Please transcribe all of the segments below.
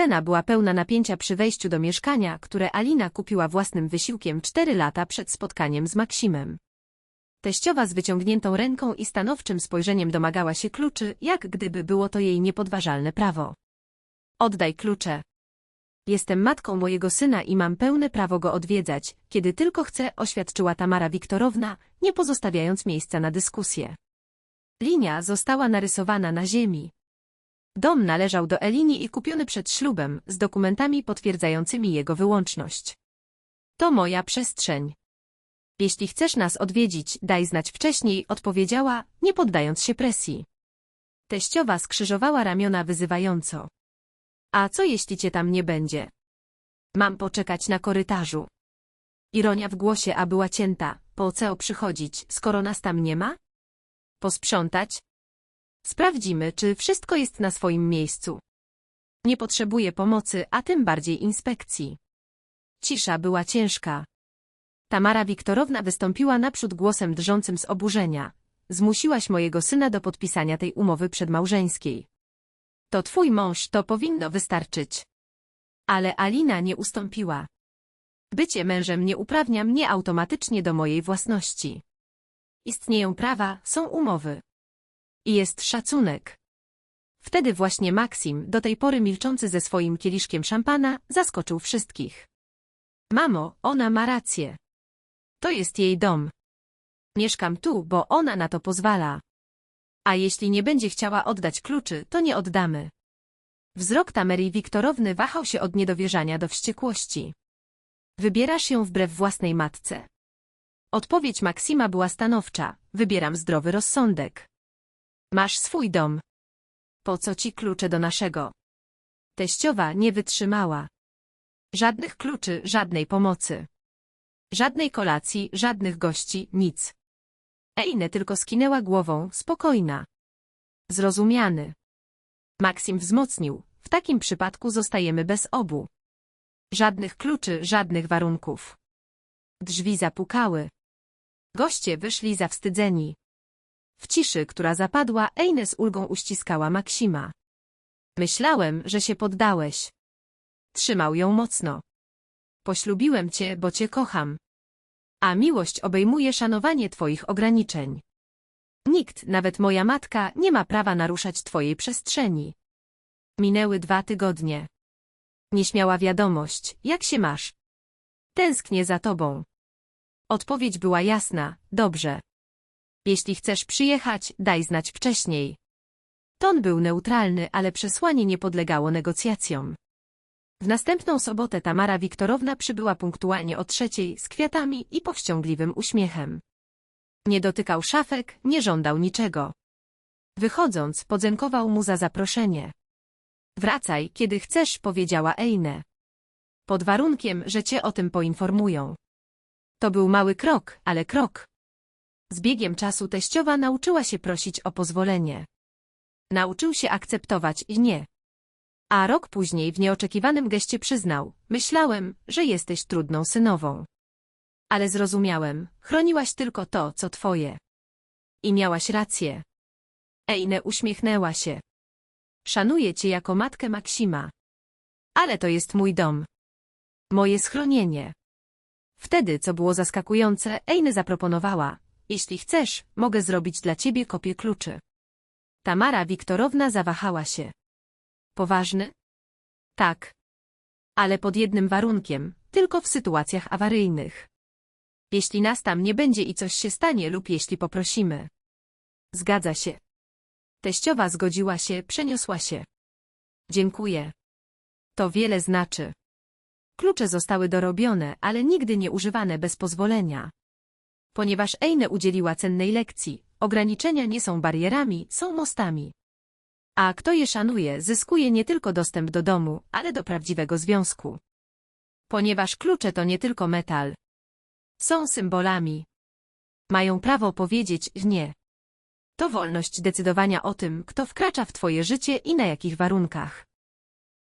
Scena była pełna napięcia przy wejściu do mieszkania, które Alina kupiła własnym wysiłkiem cztery lata przed spotkaniem z Maksimem. Teściowa z wyciągniętą ręką i stanowczym spojrzeniem domagała się kluczy, jak gdyby było to jej niepodważalne prawo. Oddaj klucze. Jestem matką mojego syna i mam pełne prawo go odwiedzać, kiedy tylko chcę, oświadczyła Tamara Wiktorowna, nie pozostawiając miejsca na dyskusję. Linia została narysowana na ziemi. Dom należał do Elini i kupiony przed ślubem, z dokumentami potwierdzającymi jego wyłączność. To moja przestrzeń. Jeśli chcesz nas odwiedzić, daj znać wcześniej, odpowiedziała, nie poddając się presji. Teściowa skrzyżowała ramiona wyzywająco. A co jeśli cię tam nie będzie? Mam poczekać na korytarzu. Ironia w głosie a była cięta, po co przychodzić, skoro nas tam nie ma? Posprzątać? Sprawdzimy, czy wszystko jest na swoim miejscu. Nie potrzebuję pomocy, a tym bardziej inspekcji. Cisza była ciężka. Tamara Wiktorowna wystąpiła naprzód głosem drżącym z oburzenia. Zmusiłaś mojego syna do podpisania tej umowy przedmałżeńskiej. To twój mąż, to powinno wystarczyć. Ale Alina nie ustąpiła. Bycie mężem nie uprawnia mnie automatycznie do mojej własności. Istnieją prawa, są umowy. I jest szacunek. Wtedy właśnie Maksim, do tej pory milczący ze swoim kieliszkiem szampana, zaskoczył wszystkich. Mamo, ona ma rację. To jest jej dom. Mieszkam tu, bo ona na to pozwala. A jeśli nie będzie chciała oddać kluczy, to nie oddamy. Wzrok Tamerii Wiktorowny wahał się od niedowierzania do wściekłości. Wybierasz ją wbrew własnej matce. Odpowiedź Maksima była stanowcza. Wybieram zdrowy rozsądek. Masz swój dom. Po co ci klucze do naszego? Teściowa nie wytrzymała. Żadnych kluczy, żadnej pomocy. Żadnej kolacji, żadnych gości, nic. Eine tylko skinęła głową, spokojna. Zrozumiany. Maksim wzmocnił, w takim przypadku zostajemy bez obu. Żadnych kluczy, żadnych warunków. Drzwi zapukały. Goście wyszli zawstydzeni. W ciszy, która zapadła, Eine z ulgą uściskała Maksima. Myślałem, że się poddałeś. Trzymał ją mocno. Poślubiłem cię, bo cię kocham. A miłość obejmuje szanowanie twoich ograniczeń. Nikt, nawet moja matka, nie ma prawa naruszać twojej przestrzeni. Minęły dwa tygodnie. Nieśmiała wiadomość, jak się masz? Tęsknię za tobą. Odpowiedź była jasna, dobrze. Jeśli chcesz przyjechać, daj znać wcześniej. Ton był neutralny, ale przesłanie nie podlegało negocjacjom. W następną sobotę Tamara Wiktorowna przybyła punktualnie o trzeciej z kwiatami i powściągliwym uśmiechem. Nie dotykał szafek, nie żądał niczego. Wychodząc, podziękował mu za zaproszenie. Wracaj, kiedy chcesz, powiedziała Eine. Pod warunkiem, że cię o tym poinformują. To był mały krok, ale krok. Z biegiem czasu teściowa nauczyła się prosić o pozwolenie. Nauczył się akceptować i nie. A rok później w nieoczekiwanym geście przyznał, myślałem, że jesteś trudną synową. Ale zrozumiałem, chroniłaś tylko to, co twoje. I miałaś rację. Eine uśmiechnęła się. Szanuję cię jako matkę Maksima. Ale to jest mój dom. Moje schronienie. Wtedy, co było zaskakujące, Eine zaproponowała, jeśli chcesz, mogę zrobić dla ciebie kopię kluczy. Tamara Wiktorowna zawahała się. Poważny? Tak. Ale pod jednym warunkiem, tylko w sytuacjach awaryjnych. Jeśli nas tam nie będzie i coś się stanie lub jeśli poprosimy. Zgadza się. Teściowa zgodziła się, przeniosła się. Dziękuję. To wiele znaczy. Klucze zostały dorobione, ale nigdy nie używane bez pozwolenia. Ponieważ Eine udzieliła cennej lekcji, ograniczenia nie są barierami, są mostami. A kto je szanuje, zyskuje nie tylko dostęp do domu, ale do prawdziwego związku. Ponieważ klucze to nie tylko metal. Są symbolami. Mają prawo powiedzieć nie. To wolność decydowania o tym, kto wkracza w twoje życie i na jakich warunkach.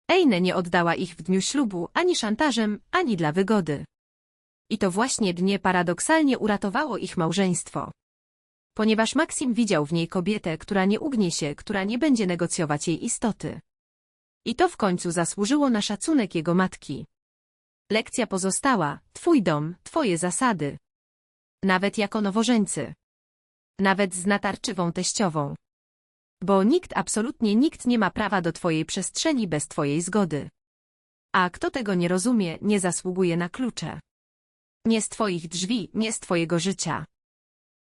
Eine nie oddała ich w dniu ślubu ani szantażem, ani dla wygody. I to właśnie dnie paradoksalnie uratowało ich małżeństwo. Ponieważ Maksim widział w niej kobietę, która nie ugnie się, która nie będzie negocjować jej istoty. I to w końcu zasłużyło na szacunek jego matki. Lekcja pozostała, twój dom, twoje zasady. Nawet jako nowożeńcy. Nawet z natarczywą teściową. Bo nikt, absolutnie nikt nie ma prawa do twojej przestrzeni bez twojej zgody. A kto tego nie rozumie, nie zasługuje na klucze. Nie z twoich drzwi, nie z twojego życia.